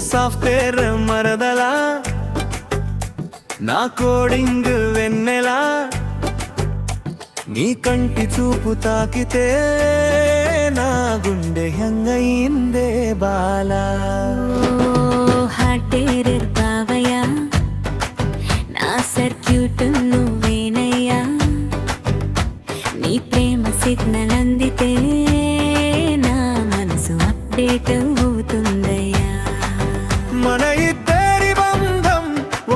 Software మరదలా నా coding వెన్నెలా నీ కంటి చూపు తాకితే నా గుండె హంగయిందే బాలా. హార్టేరర్ బావయ్య నా సర్క్యూట్ నువ్వేనయ్యా. నీ ప్రేమ సిగ్నల్ అందితే నా మనసు అప్డేట్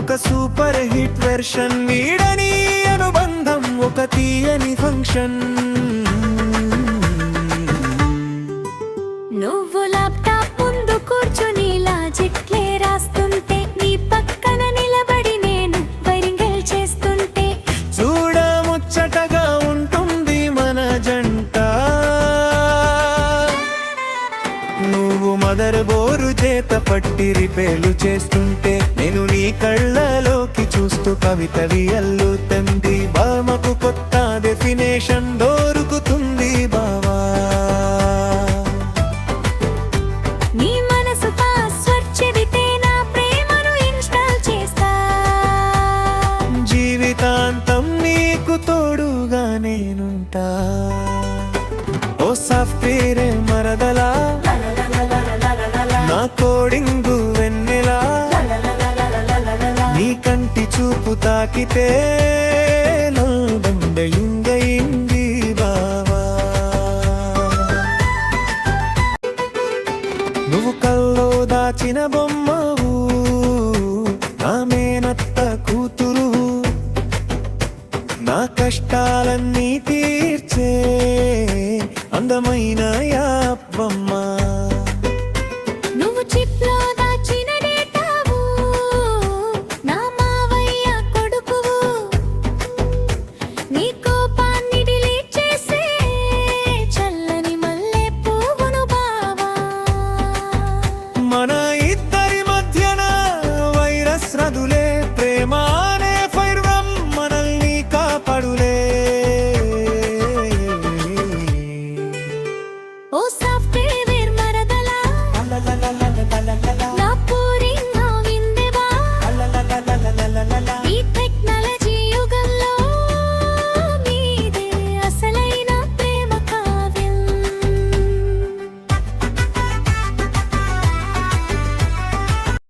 ఒక సూపర్ హిట్ వెర్షన్ నీడని అనుబంధం ఒక తీయని ఫంక్షన్. నువ్వు ల్యాప్టాప్ ముందు కూర్చుని లాజిక్లే రాస్తుంటే నీ పక్కన నిలబడి నేను వైరింగల్ చేస్తుంటే. చూడ ముచ్చటగా ఉంటుంది మన జంట. నువ్వు మదర్ బోరు చేత పట్టి రిపేర్లు చేస్తుంటే కళ్ళలోకి చూస్తూ కవితవి అల్లుతంది. బామకు కొత్త డెఫినేషన్ దొరుకుతుంది బావా. నీ మనసు పాస్వర్డ్ చెబితే నా ప్రేమను ఇన్స్టాల్ చేస్తా. జీవితాంతం నీకు తోడుగా నేనుంటా. ఓ సాఫ్ట్వేర్ మరదలా. నా కోడింగు తాకితే నా బండయుంగయింది బావా. నువ్వు కల్లో దాచిన బొమ్మవు ఆమెనత్త కూతురు. నా కష్టాలన్నీ తీర్చే అందమైన